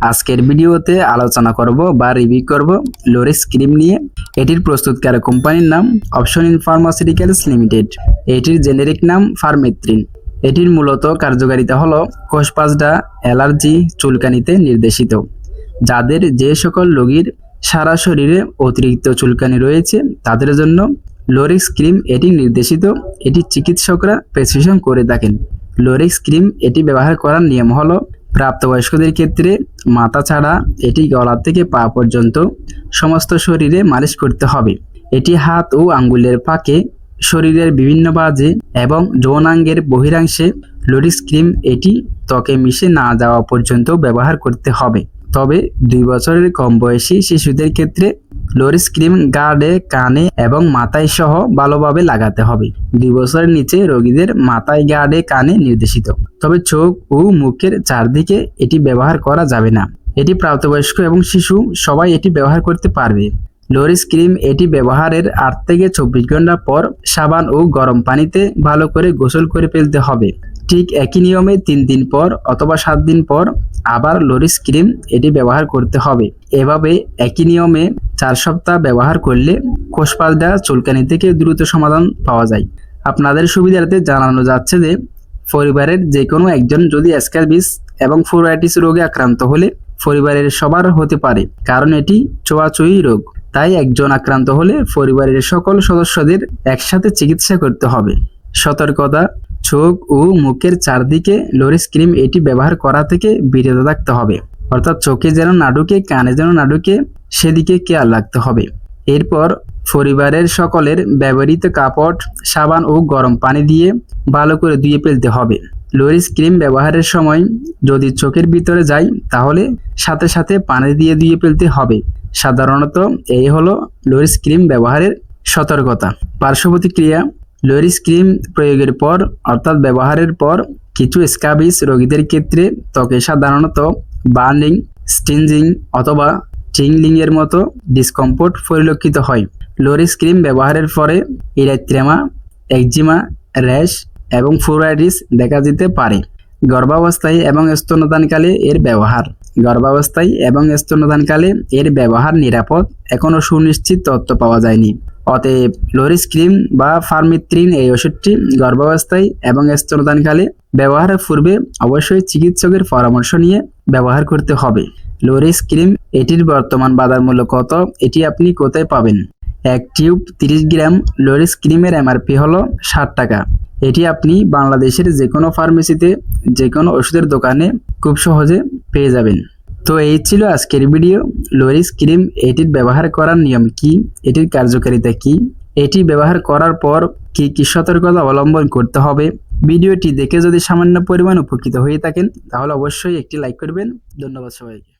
আজকের ভিডিওতে আলোচনা করব বা রিভিউ করব লোরিস ক্রিম নিয়ে। এটির প্রস্তুতকারক কোম্পানির নাম অপশন ইন ফার্মাসিউটিক্যালস লিমিটেড এটির জেনেরিক নাম ফার্মেত্রিন এটির মূলত কার্যকারিতা হলো কোষপাজডা অ্যালার্জি চুলকানিতে নির্দেশিত, যাদের যে সকল রোগীর সারা শরীরে অতিরিক্ত চুলকানি রয়েছে, তাদের জন্য লোরিক্স ক্রিম এটি নির্দেশিত। এটি চিকিৎসকরা প্রেসক্রিপশন করে থাকেন। লোরিক্স ক্রিম এটি ব্যবহার করার নিয়ম হলো প্রাপ্তবয়স্কদের ক্ষেত্রে মাথা ছাড়া এটি গলা থেকে পা পর্যন্ত সমস্ত শরীরে মালিশ করতে হবে। এটি হাত ও আঙ্গুলের পাকে শরীরের বিভিন্ন বাজে এবং যৌনাঙ্গের বহিরাংশে লোডিস ক্রিম এটি ত্বকে মিশে না যাওয়া পর্যন্ত ব্যবহার করতে হবে। তবে দুই বছরের কম বয়সী শিশুদের ক্ষেত্রে লোরিস ক্রিম গার্ডে কানে এবং মাথায় সহ ভালোভাবে লাগাতে হবে। দুই বছরের নিচে রোগীদের মাথায় গার্ডে কানে নির্দেশিত। তবে চোখ ও মুখের চারদিকে এটি ব্যবহার করা যাবে না। এটি প্রাপ্তবয়স্ক এবং শিশু, সবাই এটি ব্যবহার করতে পারবে। লোরিস ক্রিম এটি ব্যবহারের আট থেকে চব্বিশ ঘণ্টা পর সাবান ও গরম পানিতে ভালো করে গোসল করে ফেলতে হবে। ঠিক একই নিয়মে তিন দিন পর অথবা সাত দিন পর আবার লোরিস ক্রিম এটি ব্যবহার করতে হবে। এভাবে একই নিয়মে চার সপ্তাহ ব্যবহার করলে কোষপালটা চুলকানি থেকে দ্রুত সমাধান পাওয়া যায়। আপনাদের সুবিধার্থে জানানো যাচ্ছে যে, পরিবারের যে কোনো একজন যদি স্ক্যাবিস এবং ফ্লোরাইটিস রোগে আক্রান্ত হলে পরিবারের সবার হতে পারে, কারণ এটি চোয়াচুই রোগ। তাই একজন আক্রান্ত হলে পরিবারের সকল সদস্যদের একসাথে চিকিৎসা করতে হবে। সতর্কতা চোখ ও মুখের চারদিকে লোরিস ক্রিম এটি ব্যবহার করা থেকে বিরত থাকতে হবে। অর্থাৎ চোখে যেন না ঢুকে, কানে যেন না ঢুকে, সেদিকে খেয়াল রাখতে হবে। এরপর পরিবারের সকলের ব্যবহৃত কাপড়, সাবান ও গরম পানি দিয়ে ভালো করে ধুয়ে ফেলতে হবে। লোরিস ক্রিম ব্যবহারের সময় যদি চোখের ভিতরে যায় তাহলে সাথে সাথে পানি দিয়ে ধুয়ে ফেলতে হবে। সাধারণত এই হলো লোরিস ক্রিম ব্যবহারের সতর্কতা। পার্শ্ব প্রতিক্রিয়া লোরিস ক্রিম প্রয়োগের পর, অর্থাৎ ব্যবহারের পর, কিছু স্কাবিস রোগীদের ক্ষেত্রে ত্বকে সাধারণত বার্নিং, স্টিনজিং অথবা চিংলিং এর মতো ডিসকমফোর্ট পরিলক্ষিত হয়। লোরিস ক্রিম ব্যবহারের পরে ইরাত্রেমা একজিমা, র্যাশ এবং ফ্লোরাইটিস দেখা যেতে পারে। গর্ভাবস্থায় এবং স্তন্যদানকালে এর ব্যবহার। গর্ভাবস্থায় এবং স্তন্যদানকালে এর ব্যবহার নিরাপদ। এখনও সুনিশ্চিত তথ্য পাওয়া যায়নি। অতএব লোরিস ক্রিম বা ফার্মিত্রিন এই ওষুধটি গর্ভাবস্থায় এবং স্তনদানকালে ব্যবহারের পূর্বে অবশ্যই চিকিৎসকের পরামর্শ নিয়ে ব্যবহার করতে হবে। লোরিস ক্রিম, এটির বর্তমান বাজার মূল্য কত? এটি আপনি কোথায় পাবেন? এক টিউব তিরিশ গ্রাম লোরিস ক্রিমের এমআরপি হলো ষাট টাকা। এটি আপনি বাংলাদেশের যে কোনো ফার্মেসিতে যে কোনো ওষুধের দোকানে খুব সহজে পেয়ে যাবেন। তো এই ছিল আজকের ভিডিও। লোরিস ক্রিম এটির ব্যবহার করার নিয়ম কি? এটির কার্যকারিতা কি? এটি ব্যবহার করার পর কি কি সতর্কতা অবলম্বন করতে হবে? ভিডিওটি দেখে যদি সামান্য পরিমাণ উপকৃত হয়ে থাকেন, তাহলে অবশ্যই একটি লাইক করবেন। ধন্যবাদ সবাইকে।